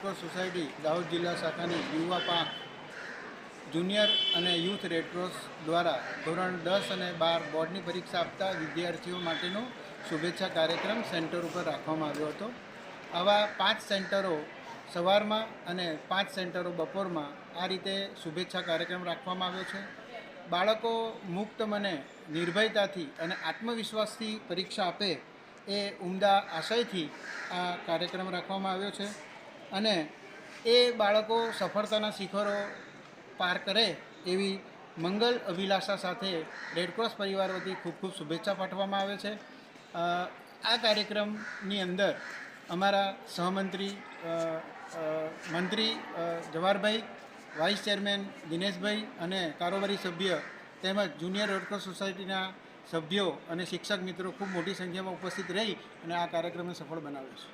Society Dahod જિલ્લા શાખાની યુવા પાંખ, જુનિયર અને યુથ રેડક્રોસ દ્વારા ધોરણ દસ અને બાર બોર્ડની પરીક્ષા આપતા વિદ્યાર્થીઓ માટેનો શુભેચ્છા કાર્યક્રમ સેન્ટર ઉપર રાખવામાં આવ્યો હતો. આવા પાંચ સેન્ટરો સવારમાં અને પાંચ સેન્ટરો બપોરમાં આ રીતે શુભેચ્છા કાર્યક્રમ રાખવામાં આવ્યો છે. બાળકો મુક્ત મને નિર્ભયતાથી અને આત્મવિશ્વાસથી પરીક્ષા આપે એ ઉમદા આશયથી આ કાર્યક્રમ રાખવામાં આવ્યો છે. અને એ બાળકો સફળતાના શિખરો પાર કરે એવી મંગલ અભિલાષા સાથે રેડક્રોસ પરિવાર વતી ખૂબ ખૂબ શુભેચ્છા પાઠવવામાં આવે છે. આ કાર્યક્રમની અંદર અમારા સહમંત્રી મંત્રી જવાહરભાઈ, વાઇસ ચેરમેન દિનેશભાઈ અને કારોબારી સભ્ય તેમજ જુનિયર રેડક્રોસ સોસાયટીના સભ્યો અને શિક્ષક મિત્રો ખૂબ મોટી સંખ્યામાં ઉપસ્થિત રહી અને આ કાર્યક્રમને સફળ બનાવ્યો છે.